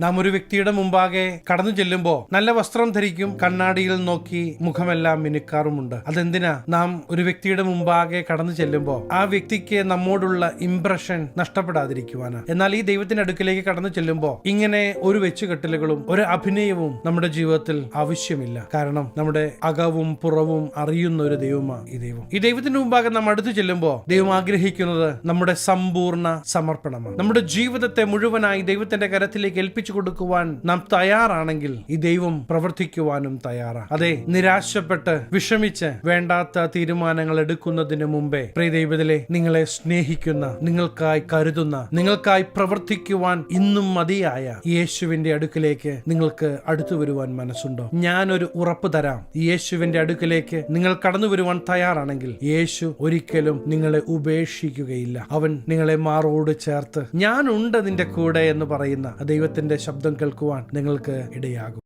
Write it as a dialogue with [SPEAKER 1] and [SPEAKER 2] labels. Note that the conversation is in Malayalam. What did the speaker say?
[SPEAKER 1] നാം ഒരു വ്യക്തിയുടെ മുമ്പാകെ കടന്നു ചെല്ലുമ്പോൾ നല്ല വസ്ത്രം ധരിക്കും കണ്ണാടിയിൽ നോക്കി മുഖമെല്ലാം മിനുക്കാറുമുണ്ട്. അതെന്തിനാ? നാം ഒരു വ്യക്തിയുടെ മുമ്പാകെ കടന്നു ചെല്ലുമ്പോൾ ആ വ്യക്തിക്ക് നമ്മോടുള്ള ഇംപ്രഷൻ നഷ്ടപ്പെടാതിരിക്കുവാനാണ് എന്നാൽ ഈ ദൈവത്തിന്റെ അടുക്കിലേക്ക് കടന്നു ചെല്ലുമ്പോൾ ഇങ്ങനെ ഒരു വെച്ചുകെട്ടലുകളും ഒരു അഭിനയവും നമ്മുടെ ജീവിതത്തിൽ ആവശ്യമില്ല. കാരണം നമ്മുടെ അകവും പുറവും അറിയുന്ന ഒരു ദൈവമാണ് ഈ ദൈവം. ഈ ദൈവത്തിന്റെ മുമ്പാകെ നാം അടുത്തു ചെല്ലുമ്പോൾ ദൈവം ആഗ്രഹിക്കുന്നത് നമ്മുടെ സമ്പൂർണ സമർപ്പണമാണ്. നമ്മുടെ ജീവിതത്തെ മുഴുവനായി ദൈവത്തിന്റെ കരത്തിലേക്ക് ഏൽപ്പിച്ചു കൊടുക്കുവാൻ നാം തയ്യാറാണെങ്കിൽ ഈ ദൈവം പ്രവർത്തിക്കുവാനും തയ്യാറാണ് അതെ നിരാശപ്പെട്ട് വിഷമിച്ച് വേണ്ടാത്ത തീരുമാനങ്ങൾ എടുക്കുന്നതിന് മുമ്പേ പ്രിയ ദൈവത്തിലെ നിങ്ങളെ സ്നേഹിക്കുന്ന നിങ്ങൾക്കായി കരുതുന്ന നിങ്ങൾക്കായി പ്രവർത്തിക്കുവാൻ ഇന്നും മതിയായ യേശുവിന്റെ അടുക്കിലേക്ക് നിങ്ങൾക്ക് അടുത്തു വരുവാൻ മനസ്സുണ്ടോ? ഞാനൊരു ഉറപ്പ് തരാം. യേശുവിന്റെ അടുക്കിലേക്ക് നിങ്ങൾ കടന്നു വരുവാൻ തയ്യാറാണെങ്കിൽ യേശു ഒരിക്കലും നിങ്ങളെ ഉപേക്ഷിക്കുകയില്ല. അവൻ നിങ്ങളെ മാറോട് ചേർത്ത് ഞാനുണ്ട് നിന്റെ കൂടെ എന്ന് പറയുന്ന ദൈവത്തിന്റെ ശബ്ദം കേൾക്കുവാൻ നിങ്ങൾക്ക് ഇടയാകും.